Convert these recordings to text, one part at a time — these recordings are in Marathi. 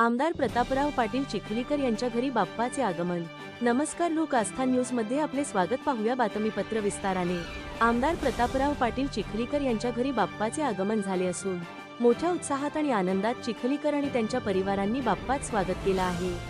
आमदार प्रतापराव पाटील चिखलीकर यांच्या घरी बाप्पाचे आगमन. नमस्कार लोक आस्था न्यूजमध्ये आपले स्वागत. पाहूया बातमीपत्र विस्ताराने. आमदार प्रतापराव पाटील चिखलीकर यांच्या घरी बाप्पाचे आगमन झाले असून मोठ्या उत्साहात आणि आनंदात चिखलीकर आणि त्यांच्या परिवारांनी बाप्पात स्वागत केलं आहे.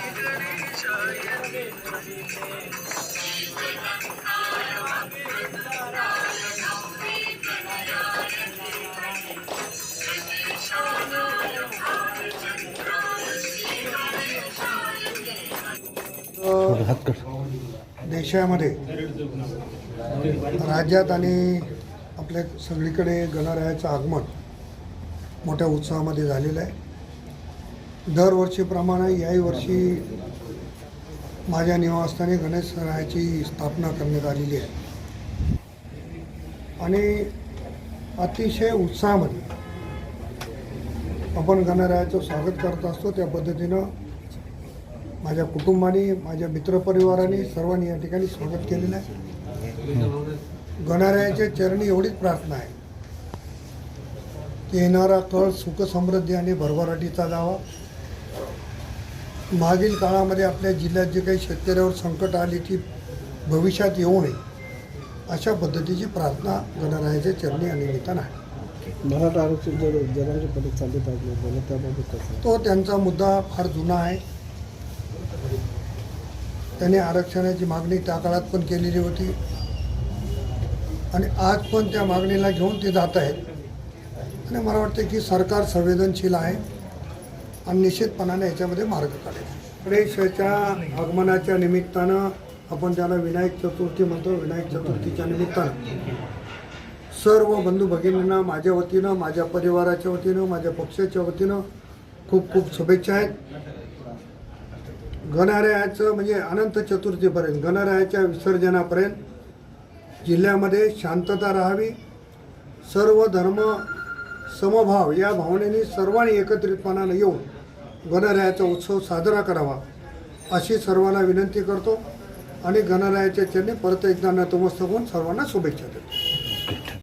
देशामध्ये राज्यात आणि आपल्या सगळीकडे गणरायाचं आगमन मोठ्या उत्साहामध्ये झालेलं आहे. दरवर्षीप्रमाणे याही वर्षी माझ्या निवासस्थानी गणेशरायाची स्थापना करण्यात आलेली आहे. आणि अतिशय उत्साहामध्ये आपण गणरायाचं स्वागत करत असतो. त्या पद्धतीनं माझ्या कुटुंबाने माझ्या मित्रपरिवाराने सर्वांनी या ठिकाणी स्वागत केलेलं आहे. गणरायाच्या चरणी एवढीच प्रार्थना आहे. की येणारा कळ सुख समृद्धी आणि भरभराटीचा जावा. मागील काळामध्ये आपल्या जिल्ह्यात जे काही शेतकऱ्यावर संकट आली ती भविष्यात येऊ नये अशा पद्धतीची प्रार्थना गणरायाच्या चरणी आणि निमित्तानं आहे. मराठा आरक्षण जर जरांगे पदक चालत आहे त्याबाबत कसं तो त्यांचा मुद्दा फार जुना आहे. त्यांनी आरक्षणाची मागणी त्या काळात पण केलेली होती. आणि आज पण त्या मागणीला घेऊन ते जात आहेत. आणि मला वाटतं की सरकार संवेदनशील आहे. आणि निश्चितपणाने याच्यामध्ये मार्ग काढेल. गणेशाच्या आगमनाच्या निमित्तानं आपण त्याला विनायक चतुर्थी म्हणतो. विनायक चतुर्थीच्या निमित्तानं. सर्व बंधू भगिनींना माझ्या वतीनं माझ्या परिवाराच्या वतीनं माझ्या पक्षाच्या वतीनं खूप खूप शुभेच्छा आहेत. गणरायाचं म्हणजे अनंत चतुर्थीपर्यंत गणरायाच्या विसर्जनापर्यंत जिल्ह्यामध्ये शांतता राहावी. सर्व धर्म समभाव या भावनेने सर्वांनी एकत्रितपणानं येऊन गणरायाचा उत्सव साजरा करावा अशी सर्वांना विनंती करतो आणि गणरायाच्या चरणी परत एकदा नतमस्तक होऊन सर्वांना शुभेच्छा देतो.